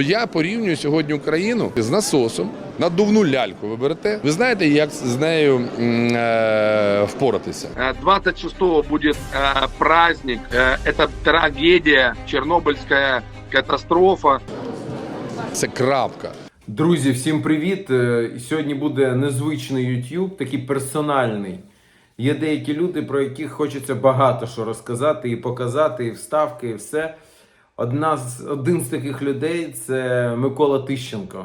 Я порівнюю сьогодні Україну з насосом. Надувну ляльку ви берете. Ви знаєте, як з нею м, е, впоратися? Э, 26 будет э, праздник. Э, Это трагедия, Чернобыльская катастрофа. Це крапка. Друзі, всім привіт! Е, Сьогодні буде незвичний YouTube, такий персональний. Є деякі люди, про яких хочеться багато що розказати і показати, і вставки, і все. Одна з, один з таких людей це Микола Тищенко.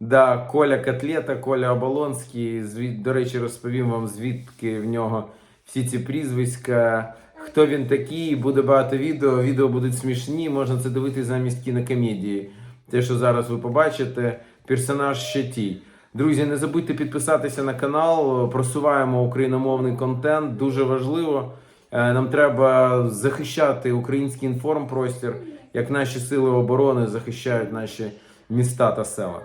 Да, Коля Котлета, Коля Оболонський. Звід, до речі, розповім вам, звідки в нього всі ці прізвиська, хто він такий. Буде багато відео. Відео будуть смішні, можна це дивитися замість кінокомедії. Те, що зараз ви побачите, персонаж ще ті. Друзі, не забудьте підписатися на канал. Просуваємо україномовний контент. Дуже важливо. Е, Нам треба захищати український інформпростір, як наші сили оборони захищають наші міста та села.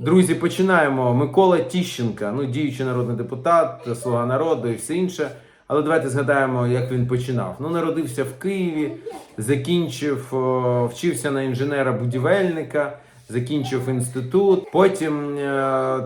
Друзі, починаємо. Микола Тіщенка, ну діючий народний депутат, слуга народу і все інше. Але давайте згадаємо, як він починав. Ну, народився в Києві, закінчив, вчився на інженера-будівельника, закінчив інститут. Потім е,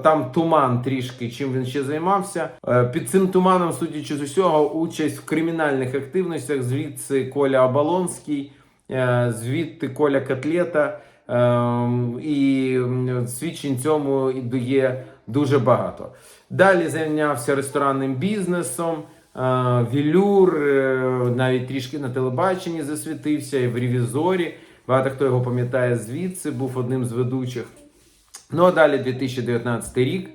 там туман трішки, чим він ще займався. Е, під цим туманом, судячи з усього, участь в кримінальних активностях. Звідси Коля Оболонський, е, звідти Коля Котлета. Ем, і свідчень цьому і є дуже багато. Далі зайнявся ресторанним бізнесом, вілюр, навіть трішки на телебаченні засвітився і в ревізорі. Багато хто його пам'ятає звідси, був одним з ведучих. Ну а далі 2019 рік,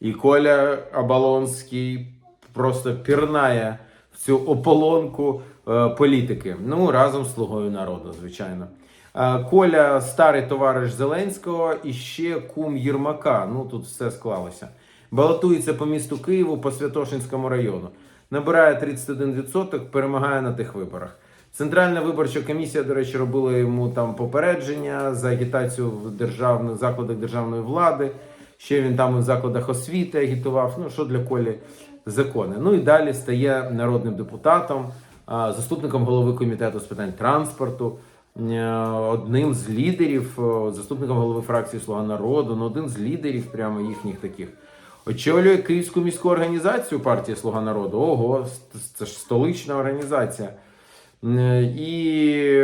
і Коля Оболонський просто пірнає в цю ополонку е, політики. Ну, разом з слугою народу, звичайно. Е, Коля старий товариш Зеленського і ще кум Єрмака. Ну тут все склалося. Балотується по місту Києву по Святошинському району. Набирає 31%, перемагає на тих виборах. Центральна виборча комісія, до речі, робила йому там попередження за агітацію в державних закладах державної влади. Ще він там у закладах освіти агітував. Ну що для Колі закони. Ну і далі стає народним депутатом, заступником голови комітету з питань транспорту, е, одним з лідерів, заступником голови фракції Слуга народу, ну один з лідерів прямо їхніх таких. Очолює Київську міську організацію партії Слуга народу. Ого, це ж столична організація. Е, І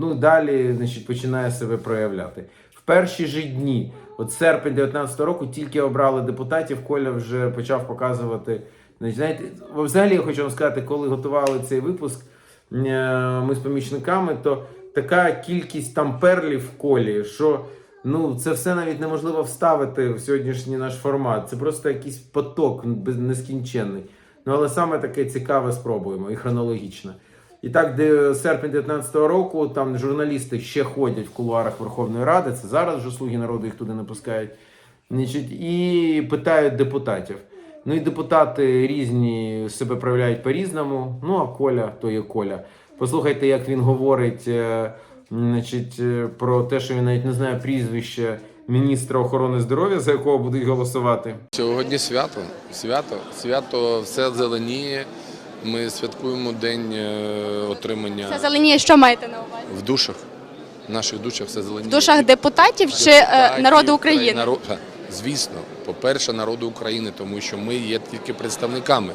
ну, далі значить, починає себе проявляти. В перші ж дні, от серпень 19 року, тільки обрали депутатів, Коля вже почав показувати. Значить, знаєте, взагалі я хочу вам сказати, коли готували цей випуск е, ми з помічниками, то така кількість там перлів в колі, що ну, це все навіть неможливо вставити в сьогоднішній наш формат. Це просто якийсь поток нескінченний. Ну, але саме таке цікаве спробуємо і хронологічно. І так, де серпень 19-го року там журналісти ще ходять в кулуарах Верховної Ради. Це зараз вже слуги народу їх туди не пускають. І питають депутатів. Ну і депутати різні себе проявляють по-різному. Ну а Коля то є Коля. Послухайте, як він говорить е, значить, е, про те, що він навіть не знає прізвище міністра охорони здоров'я, за якого будуть голосувати. Сьогодні свято. Свято, свято все зеленіє. Ми святкуємо день е, отримання Це зеленіє, що маєте на увазі? в душах. В наших душах все зеленіє. В душах депутатів чи е, Депутатів, народу України? наро- Ха, Звісно, по-перше, народу України, тому що ми є тільки представниками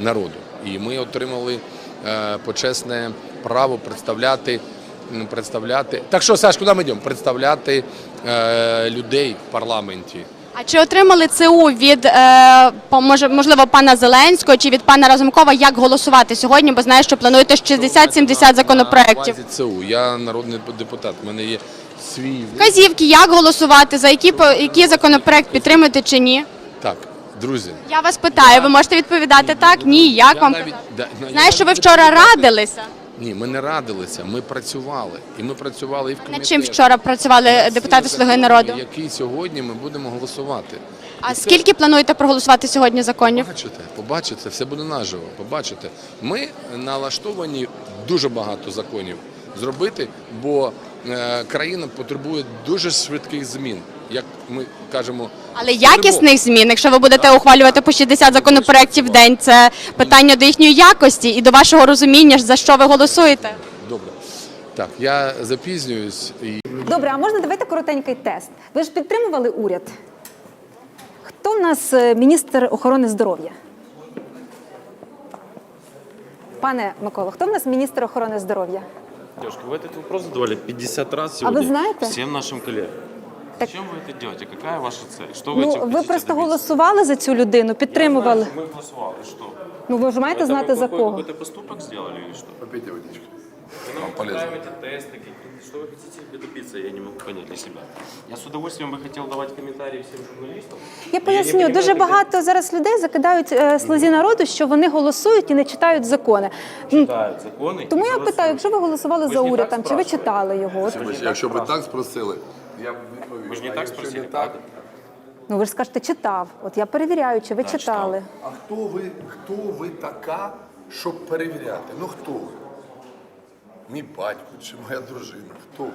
народу. І ми отримали е, почесне право представляти. представляти. Так що, Саш, куди ми йдемо? Представляти е, людей в парламенті. А чи отримали ЦУ від е, можливо пана Зеленського чи від пана Разумкова, як голосувати сьогодні? Бо знаю, що плануєте 60-70 законопроєктів. Базі ЦУ. Я народний депутат. У мене є свій Вказівки, як голосувати, за які по- який законопроект підтримуєте чи ні? так, друзі. Я вас питаю, ви можете відповідати так? Ні, як вам навіть- казати? да, ну, я Знаю, що ви навіть вчора радилися. Ні, ми не радилися, ми працювали. І ми працювали і в комітеті. Над чим вчора працювали депутати Слуги народу? Який сьогодні ми будемо голосувати. А скільки плануєте проголосувати сьогодні законів? Побачите, побачите, все буде наживо. Побачите. Ми налаштовані дуже багато законів зробити, бо е, країна потребує дуже швидких змін. Як ми кажемо, Але якісних змін, якщо ви будете ухвалювати по 60 законопроєктів в день, це питання до їхньої якості і до вашого розуміння, за що ви голосуєте. Добре. Так, я запізнююсь і Добре, а можна давайте коротенький тест. Ви ж підтримували уряд. Хто в нас е, міністр охорони здоров'я? Пане Миколо, хто в нас міністр охорони здоров'я? Девушка, вы этот вопрос задавали 50 раз сегодня. знаете? Всем нашим коллегам. Так- Зачем вы это делаете? Какая ваша цель? Что вы Ну, этим ви хотите просто добиться? голосували за цю людину, підтримували. Я знаю, что мы голосовали. Что? Ну ви ж маєте Это знати вы за какой- кого. Какой-то поступок сделали или что? попійте водички. Вы нам полезно. устраиваете тесты какие-то. Что вы хотите добиться, я не могу понять для себя. Я с удовольствием бы хотел давать комментарии всем журналистам. Я не поясню, понимаю, дуже когда- багато зараз людей закидають е, слузі народу, що вони голосують і не читають закони. М, Читают законы. Тому и я голосуют. питаю, якщо ви голосували Ви за ж не уряд, так там, чи ви спрашивали. читали його? От, Вы же не Якщо так ви так спрашивали. спросили, я б відповів. Вы же не так спросили, не так, правда? ну ви ж скажете, читав. От я перевіряю, чи ви Да, читали. А хто ви, хто ви така, щоб перевіряти? Ну хто ви? Мій батько чи моя дружина? Хто ви?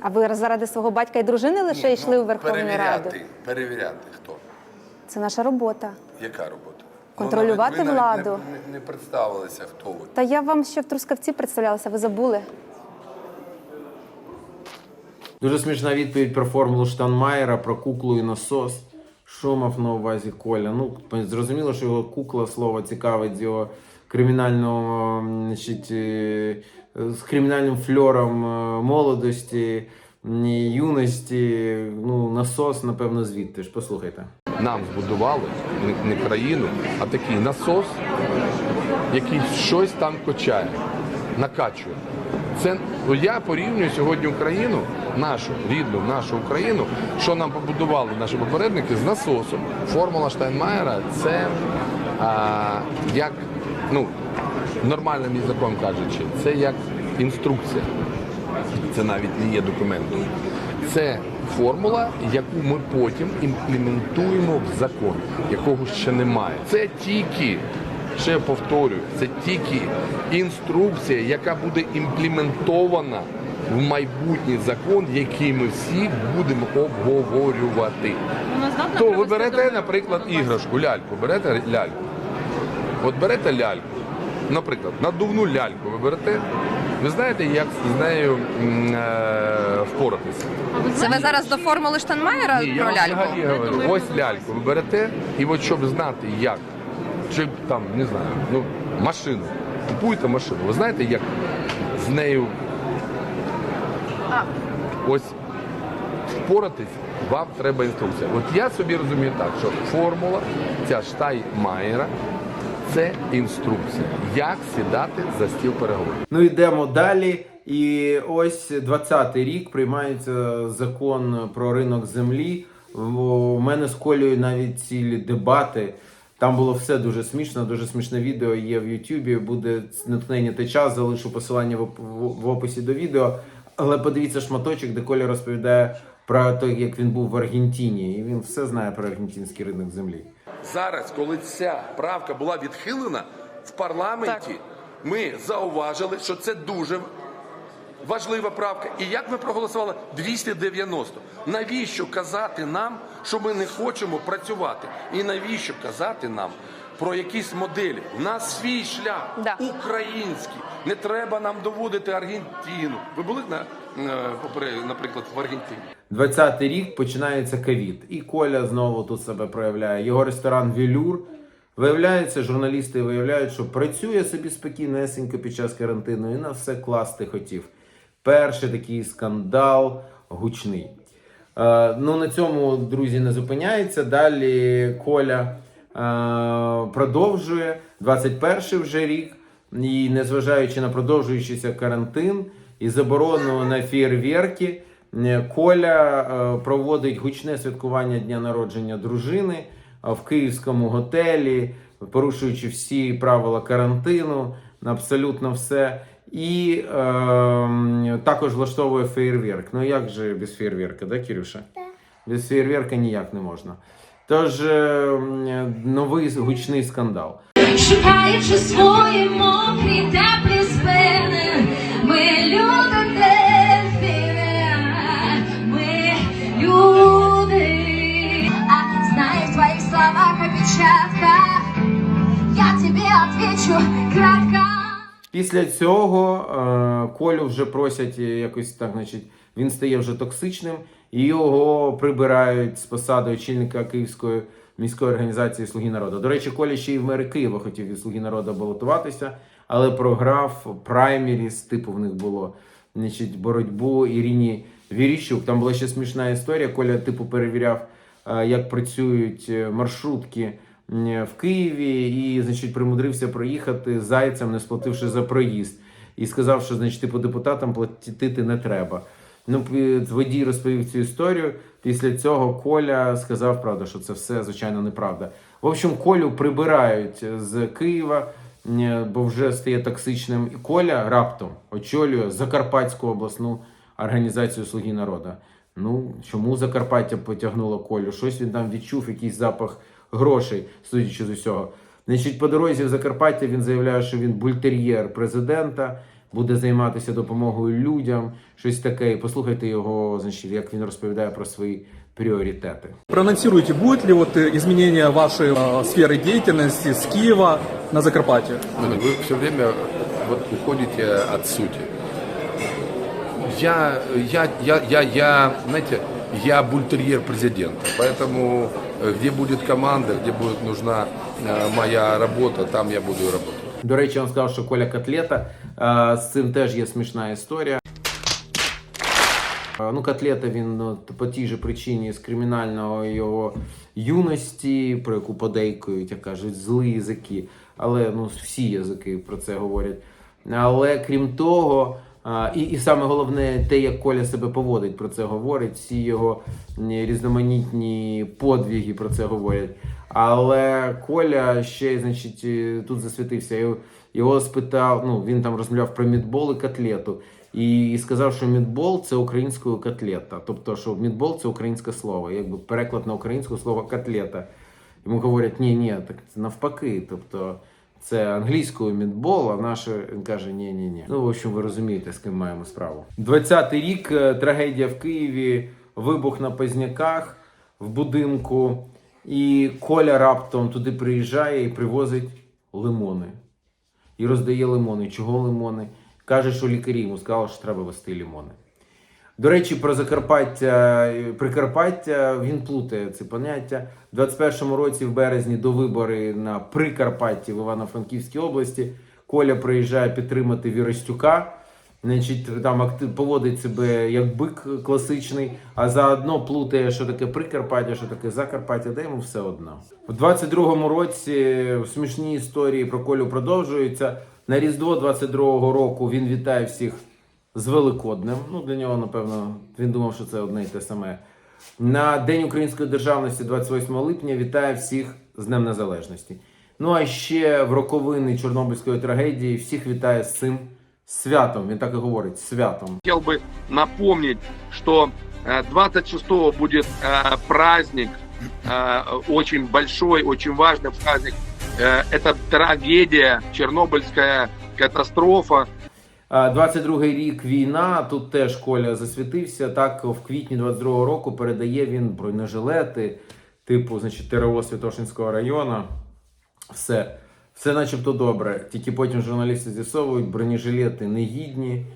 А ви заради свого батька і дружини лише Ні, йшли ну, у Верховну перевіряти, Раду? Перевіряти хто? Це наша робота. Яка робота? Контролювати ну, навіть, ви навіть владу. Не, не, не представилися, хто ви. Та я вам ще в Трускавці представлялася, ви забули. Дуже смішна відповідь про формулу Штанмаєра, про куклу і насос. Що мав на увазі Коля? Ну, зрозуміло, що його кукла слово цікавить з його кримінального, значить, е, з кримінальним фльором е, молодості, юності. Ну, насос, напевно, звідти ж. Послухайте. Нам збудували не країну, а такий насос, який щось там качає, накачує. Це ну, я порівнюю сьогодні Україну, нашу рідну, нашу Україну, що нам побудували наші попередники з насосом. Формула Штайнмаєра це а, як ну нормальним язиком кажучи, це як інструкція. Це навіть не є документом. Це формула, яку ми потім імплементуємо в закон, якого ще немає. Це тільки, ще повторюю, це тільки інструкція, яка буде імплементована в майбутній закон, який ми всі будемо обговорювати. То ви берете, наприклад, іграшку, ляльку, берете ляльку. От берете ляльку, наприклад, надувну ляльку ви берете. Ви знаєте, як з нею е, впоратися? Це ви зараз до формули Штанмаєра Ні, я про вам ляльку? говорю. Ось ляльку ви берете, і от щоб знати, як, чи там, не знаю, ну, машину. Купуєте машину. Ви знаєте, як з нею ось впоратись, вам треба інструкція. От я собі розумію так, що формула, ця Штайнмаєра, це інструкція, як сідати за стіл переговорів. Ну йдемо далі. І ось 20-й рік приймається закон про ринок землі. У мене з Колею навіть цілі дебати. Там було все дуже смішно, дуже смішне відео є в Ютубі. Буде натхнення та час, залишу посилання в, в- в описі до відео. Але подивіться шматочок, де Коля розповідає про те, як він був в Аргентині, і він все знає про аргентинський ринок землі. Зараз, коли ця правка була відхилена в парламенті, ми зауважили, що це дуже важлива правка. І як ми проголосували? 290. Навіщо казати нам, що ми не хочемо працювати? І навіщо казати нам про якісь моделі? У нас свій шлях Да. український. Не треба нам доводити Аргентину. Ви були на, е, попри- наприклад, в Аргентині? 20-й рік починається ковід, і Коля знову тут себе проявляє. Його ресторан Вілюр. Виявляється, журналісти виявляють, що працює собі спокійнесенько під час карантину і на все класти хотів. Перший такий скандал гучний. Е, ну на цьому друзі не зупиняється. Далі Коля е, продовжує 21 вже рік, і незважаючи на продовжуючийся карантин і заборону на фєєрверки, е, Коля проводить гучне святкування дня народження дружини в київському готелі, порушуючи всі правила карантину, абсолютно все. І е, також влаштовує феєрверк. Ну як же без феєрверка, да, Кирюша? Так. Без феєрверка ніяк не можна. Тож е, новий гучний скандал. шукаючи свої мокрі теплі спини, ми люди дельфіни, ми люди. А знаешь, в твоих словах опечатках я тебе отвечу кратко. Після цього е, Колю вже просять якось так, значить, він стає вже токсичним, і його прибирають з посади очільника Київської міської організації Слуги народу. До речі, Коля ще й в мери Києва хотів від Слуги народу балотуватися, але програв праймеріс, типу в них було значить, боротьбу Іріні Віріщук. Там була ще смішна історія. Коля, типу, перевіряв, е, як працюють е, маршрутки в Києві, і, значить, примудрився проїхати зайцем, не сплативши за проїзд. І сказав, що значить, типу, депутатам платити не треба. Ну, водій розповів цю історію. Після цього Коля сказав, правда, що це все звичайно неправда. В общем, Колю прибирають з Києва, бо вже стає токсичним. І Коля раптом очолює Закарпатську обласну організацію Слуги народу. Ну, чому Закарпаття потягнуло Колю? Щось він там відчув, якийсь запах грошей, судячи з усього. Значить, по дорозі в Закарпаття він заявляє, що він бультер'єр президента, буде займатися допомогою людям, щось таке. І послухайте його, значить, як він розповідає про свої пріоритети. Проанонсируйте, будет ли вот э, изменение вашей э, сферы деятельности с Киева на Закарпатье? Ну, Вы все время вот уходите от сути. Я, я, я, я, я, знаете, я бультерьер президента, поэтому э, где будет команда, где будет нужна э, моя работа, там я буду работать. До речі, він сказав, що Коля котлета. Е, З цим теж є смішна історія. Е, Ну, котлета він ну, по тій же причині з кримінального його юності, про яку подейкують, як кажуть, злі язики. Але ну, всі язики про це говорять. Але крім того, і, і саме головне, те, як Коля себе поводить, про це говорить, всі його різноманітні подвіги про це говорять. Але Коля ще, значить, е, тут засвітився. Його, його спитав, ну він там розмовляв про мідбол і котлету. І, і сказав, що мідбол це українською котлета. Тобто, що мідбол це українське слово. Якби переклад на українську слово котлета. Йому говорять, ні, ні, так це навпаки. Тобто це англійською мідбол, а наше він каже, ні, ні, ні. Ну, в общем, ви розумієте, з ким маємо справу. 20-й рік, е, трагедія в Києві, вибух на Позняках в будинку. І Коля раптом туди приїжджає і привозить лимони. І роздає лимони. Чого лимони? Каже, що лікарі йому сказали, що треба вести лимони. До речі, про Закарпаття, е, Прикарпаття він плутає це поняття. У 21-му році, в березні, до вибори на Прикарпатті в Івано-Франківській області, Коля приїжджає підтримати Віростюка. Значить, там актив поводить себе як бик класичний, а заодно плутає, що таке Прикарпаття, що таке Закарпаття, де йому все одно. У 22-му році смішні історії про Колю продовжуються. На Різдво 22-го року він вітає всіх з Великоднем. Ну, для нього, напевно, він думав, що це одне і те саме. На День української державності, 28 липня, вітає всіх з Днем Незалежності. Ну а ще в роковини Чорнобильської трагедії всіх вітає з цим святом. Він так і говорить святом. Хотел бы напомнить, что э, 26-го будет э, праздник, э, очень большой, очень важный праздник. Э, Это трагедия, Чернобыльская катастрофа. а, 22-й рік війна. Тут теж Коля засвітився. Так, в квітні 22-го року передає він бронежилети, типу, значить, ТРО Святошинського району. Все. Все начебто добре. Тільки потім журналісти з'ясовують, бронежилети негідні.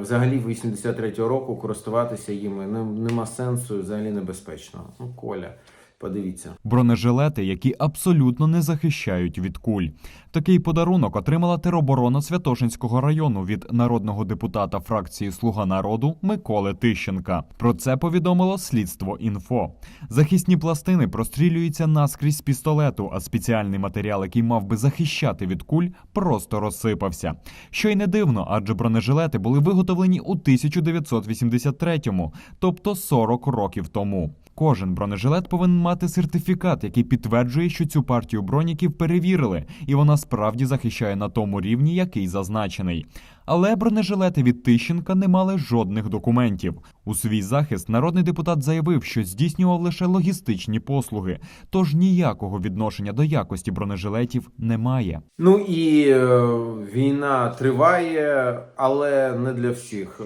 Взагалі, 83-го року користуватися їми нема сенсу, взагалі небезпечно. Ну, Коля, подивіться. Бронежилети, які абсолютно не захищають від куль. Такий подарунок отримала тероборона Святошинського району від народного депутата фракції Слуга народу Миколи Тищенка. Про це повідомило слідство інфо. Захисні пластини прострілюються наскрізь пістолету, а спеціальний матеріал, який мав би захищати від куль, просто розсипався. Що й не дивно, адже бронежилети були виготовлені у 1983-му, тобто 40 років тому. Кожен бронежилет повинен мати сертифікат, який підтверджує, що цю партію броніків перевірили, і вона справді захищає на тому рівні, який зазначений. Але бронежилети від Тищенка не мали жодних документів. У свій захист народний депутат заявив, що здійснював лише логістичні послуги, тож ніякого відношення до якості бронежилетів немає. Ну і е, війна триває, але не для всіх. Е,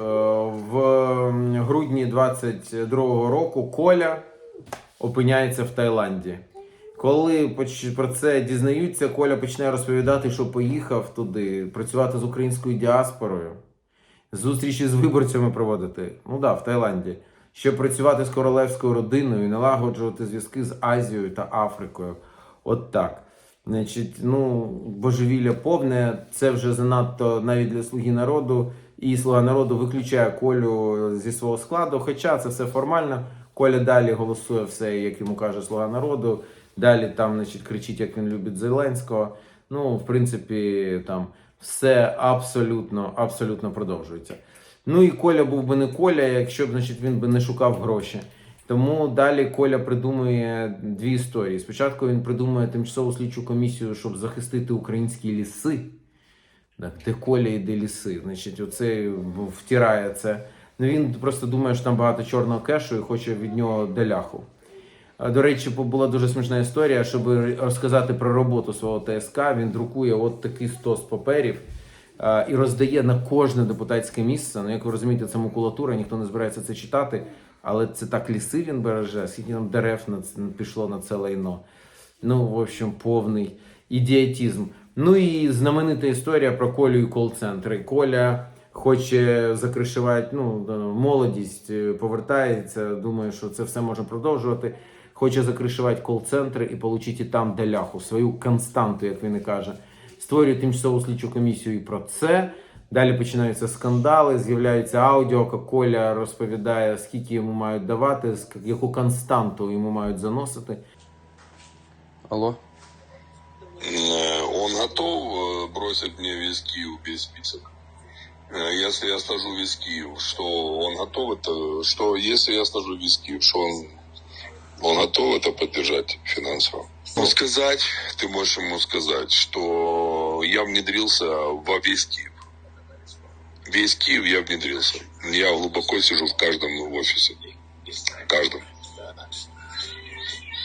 в грудні 22-го року Коля опиняється в Таїланді. Коли про це дізнаються, Коля почне розповідати, що поїхав туди працювати з українською діаспорою, зустрічі з виборцями проводити. Ну да, в Таїланді. Щоб працювати з королевською родиною, налагоджувати зв'язки з Азією та Африкою. От так. Значить, ну, божевілля повне, це вже занадто навіть для слуги народу. І слуга народу виключає Колю зі свого складу. Хоча це все формально. Коля далі голосує все, як йому каже слуга народу. Далі там, значить, кричить, як він любить Зеленського. Ну, в принципі, там все абсолютно, абсолютно продовжується. Ну і Коля був би не Коля, якщо б значить, він би не шукав гроші. Тому далі Коля придумує дві історії. Спочатку він придумує тимчасову слідчу комісію, щоб захистити українські ліси. Так, де Коля і де ліси. Значить, оце втирає це. Ну він просто думає, що там багато чорного кешу і хоче від нього деляху. А, До речі, була дуже смішна історія, щоб розказати про роботу свого ТСК. Він друкує от такий стос паперів а, і роздає на кожне депутатське місце. Ну, як ви розумієте, це макулатура, ніхто не збирається це читати, але це так ліси він береже, скільки там дерев на пішло на це лайно. Ну, в общем, повний ідіотизм. Ну і знаменита історія про Колю і кол-центри. Коля хоче закришувати ну, молодість, е, повертається, думає, що це все можна продовжувати Хоче закришувати кол-центри і отримати і там деляху, свою константу, як він і каже. Створює тимчасову слідчу комісію і про це. Далі починаються скандали, з'являються аудіо, як Коля розповідає, скільки йому мають давати, ск- яку константу йому мають заносити. Алло? Э, Он готов э, бросить мне весь Киев без список? Э, Если я сложу весь Киев, что он готов это, что если я сложу весь Киев, что он, он готов это поддержать финансово? Ну, сказать, ты можешь ему сказать, что я внедрился во весь Киев. Весь Киев я внедрился. Я глубоко сижу в каждом офисе. В каждом.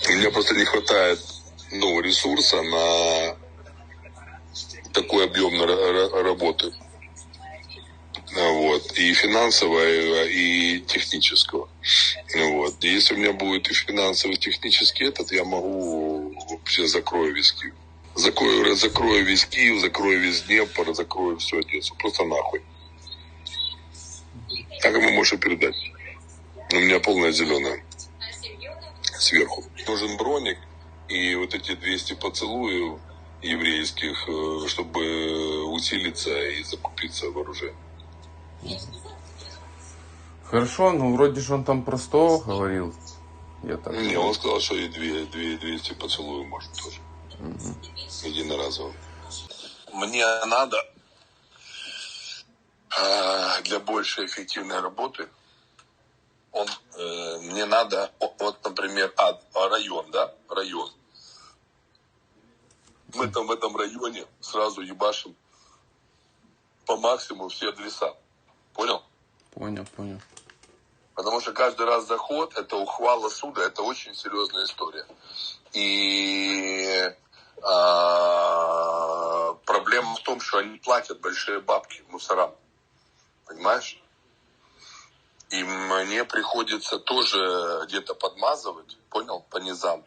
У меня просто не хватает ну, ресурса на такой объем работы. Вот. И финансового, и технического. Ну, Вот. И если у меня будет и финансовый, и технический этот, я могу вообще закрою весь Киев. Закрою, закрою весь Киев, закрою весь Днепр, закрою всю Одессу. Просто нахуй. Так ему и передать. У меня полная зеленая. Сверху. Нужен броник и вот эти 200 поцелуев еврейских, э, чтобы усилиться и закупиться вооружением. Хорошо, ну вроде же он там про 100 говорил. Я так... Не, он сказал, что и две, две, 200 поцелуев может тоже. Единоразово. Мне надо э, для большей эффективной работы он, э, мне надо, вот, например, а, а, район, да, район. Мы там в этом районе сразу ебашим по максимуму все адреса. Понял? Понял, понял. Потому что каждый раз заход, это ухвала суда, это очень серьезная история. И а, проблема в том, что они платят большие бабки мусорам. Понимаешь? И мне приходится тоже где-то подмазывать, понял, по низам.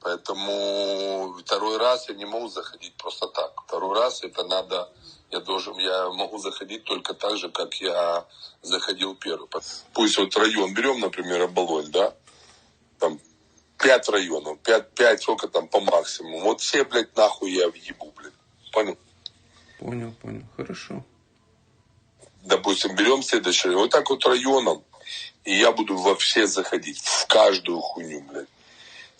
Поэтому второй раз я не могу заходить просто так. Второй раз это надо, я должен, я могу заходить только так же, как я заходил первый. Пусть вот район берем, например, Оболонь, да, там пять районов, пять, пять, сколько там по максимуму. Вот все, блядь, нахуй я въебу, блядь. Понял? Понял, понял. Хорошо. Допустим, берем следующий, вот так вот районом, и я буду во все заходить, в каждую хуйню, блядь.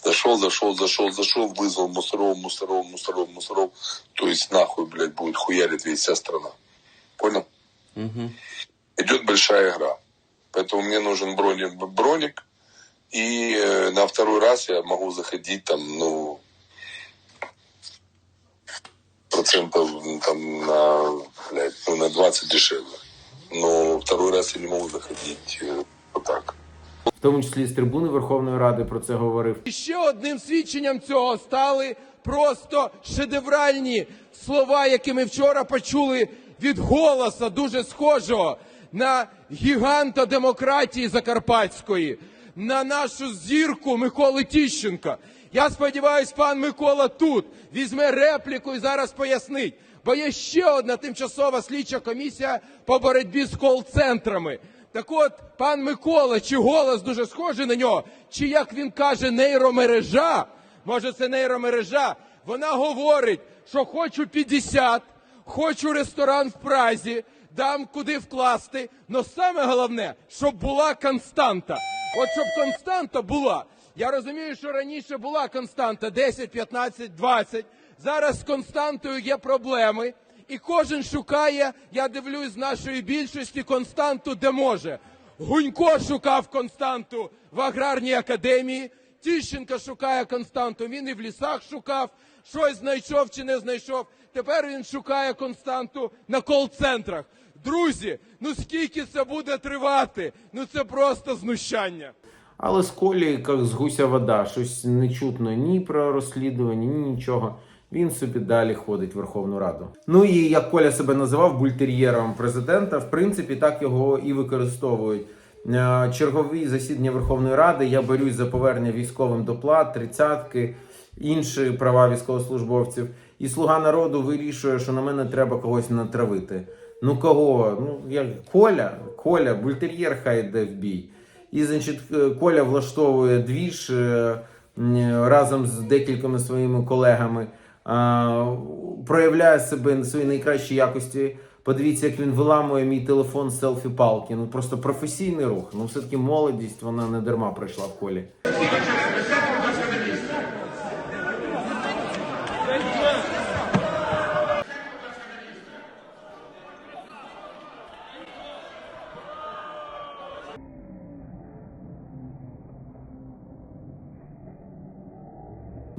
Зашел, зашел, зашел, зашел, вызвал мусоров, мусоров, мусоров, мусоров. То есть нахуй, блядь, будет хуярить весь вся страна. Понял? Угу. Идет большая игра. Поэтому мне нужен броник, броник. И э, на второй раз я могу заходить там, ну, процентов там на, блядь, ну, на 20 дешевле. Но второй раз я не могу заходить э, вот так. В тому числі з трибуни Верховної Ради про це говорив. І ще одним свідченням цього стали просто шедевральні слова, які ми вчора почули від голоса, дуже схожого на гіганта демократії Закарпатської, на нашу зірку Миколи Тіщенка. Я сподіваюся, пан Микола тут візьме репліку і зараз пояснить. Бо є ще одна тимчасова слідча комісія по боротьбі з кол-центрами. Так от, пан Микола, чи голос дуже схожий на нього, чи як він каже, нейромережа, може це нейромережа, вона говорить, що хочу 50, хочу ресторан в Празі, дам куди вкласти. Но саме головне, щоб була константа. От щоб константа була. Я розумію, що раніше була константа 10, 15, 20. Зараз з константою є проблеми. І кожен шукає, я дивлюсь з нашої більшості, константу, де може. Гунько шукав константу в аграрній академії. Тіщенко шукає константу. Він і в лісах шукав, щось знайшов чи не знайшов. Тепер він шукає константу на кол-центрах. Друзі, ну скільки це буде тривати? Ну це просто знущання. Але з Колі, як з гуся вода, щось не чутно ні про розслідування, ні нічого. Він собі далі ходить в Верховну Раду. Ну і як Коля себе називав бультер'єром президента, в принципі, так його і використовують. Е, Чергові засідання Верховної Ради. Я борюсь за повернення військовим доплат, тридцятки, інші права військовослужбовців. І слуга народу вирішує, що на мене треба когось натравити. Ну кого? Ну як Коля, Коля, бультер'єр хай йде в бій. І, значить, е, Коля влаштовує двіж е, разом з декількома своїми колегами, проявляє себе на своїй найкращій якості. Подивіться, як він виламує мій телефон селфі-палки. Ну просто професійний рух. Ну, все-таки молодість, вона не дарма пройшла в колі.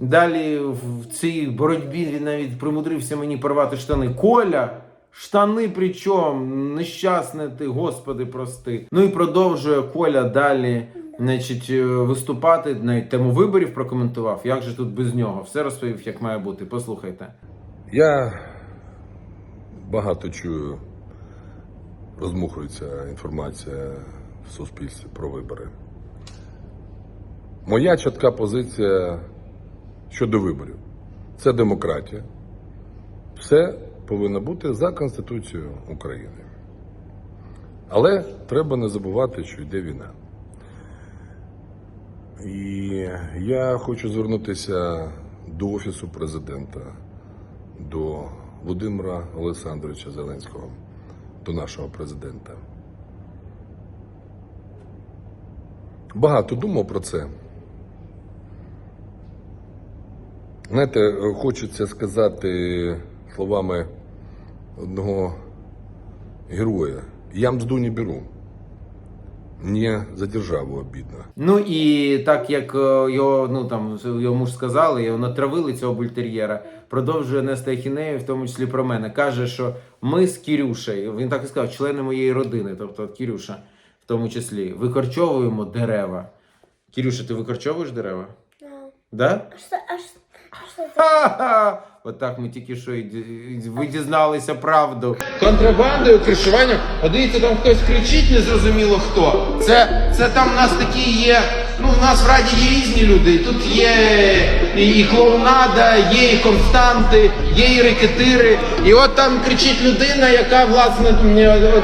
Далі в цій боротьбі він навіть примудрився мені порвати штани. Коля! Штани при чому? Нещасне ти, господи, прости. Ну і продовжує Коля далі значить, е, виступати. Навіть тему виборів прокоментував. Як же тут без нього? Все розповів, як має бути. Послухайте. Я багато чую, розмухується інформація в суспільстві про вибори. Моя чітка позиція щодо виборів це демократія. Все повинно бути за Конституцією України. Але треба не забувати, що йде війна. І я хочу звернутися до Офісу президента, до Володимира Олександровича Зеленського, до нашого президента. Багато думав про це. Знаєте, хочеться сказати словами одного героя. Я мзду не беру. Мені за державу обідно. Ну і так як е, його, ну там йому ж сказали, його натравили цього бультер'єра, продовжує нести ахінею, в тому числі про мене. Каже, що ми з Кірюшею, він так і сказав, члени моєї родини, тобто Кірюша, в тому числі, викорчовуємо дерева. Кірюша, ти викорчовуєш дерева? Да? Ха-ха! Отак ми тільки що ви дізналися правду. Контрабандою, кришуванням. Подивіться, там хтось кричить, незрозуміло хто. Це, це там у нас такі є. Ну, у нас в раді є різні люди. Тут є і, і клоунада, є і константи, є і рекетири. І от там кричить людина, яка власне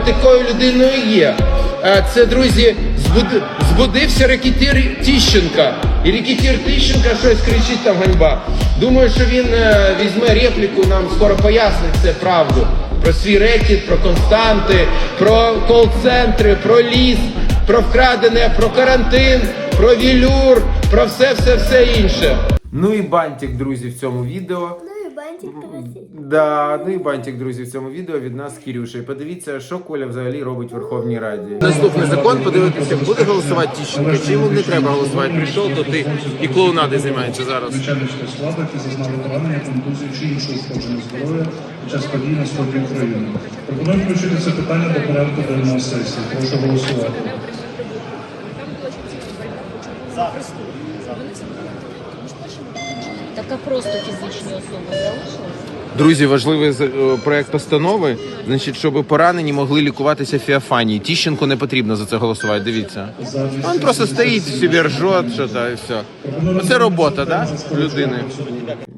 такою людиною є. Е, Це, друзі, збуд- збудився рекетир Тіщенка. І рекетир Тищенка щось кричить там ганьба. Думаю, що він е, візьме репліку, нам скоро пояснить це правду. Про свій рекіт, про константи, про кол-центри, про ліс, про вкрадене, про карантин, про вілюр, про все, все, все інше. Ну і бантик, друзі, в цьому відео. Да, ну і бантик, друзі, в цьому відео від нас з Кірюшею. Подивіться, що Коля взагалі робить в Верховній Раді. Наступний закон подивитися, буде голосувати Тіщенко, чи йому не треба голосувати. Прийшов тут і, і клоунади займається зараз. Начальницької які зазнали поранення, контузії чи іншого ушкодження здоров'я під час подій на сході України. Пропоную включити це питання до порядку денного сесії. Прошу голосувати. Така просто фізичні особи залишилися. Друзі, важливий з- е, проект постанови. Значить, щоб поранені могли лікуватися фіафанії. Тіщенко не потрібно за це голосувати. Дивіться. Він просто стоїть, собі ржот, що то і все. Оце робота, да? Людини.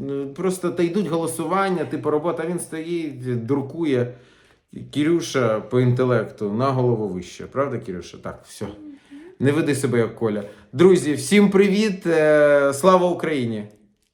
Ну, Просто та йдуть голосування, типу робота, він стоїть, друкує. Кірюша по інтелекту на голову вище. Правда, Кірюша? Так, все. Не веди себе як Коля. Друзі, всім привіт! е, Слава Україні!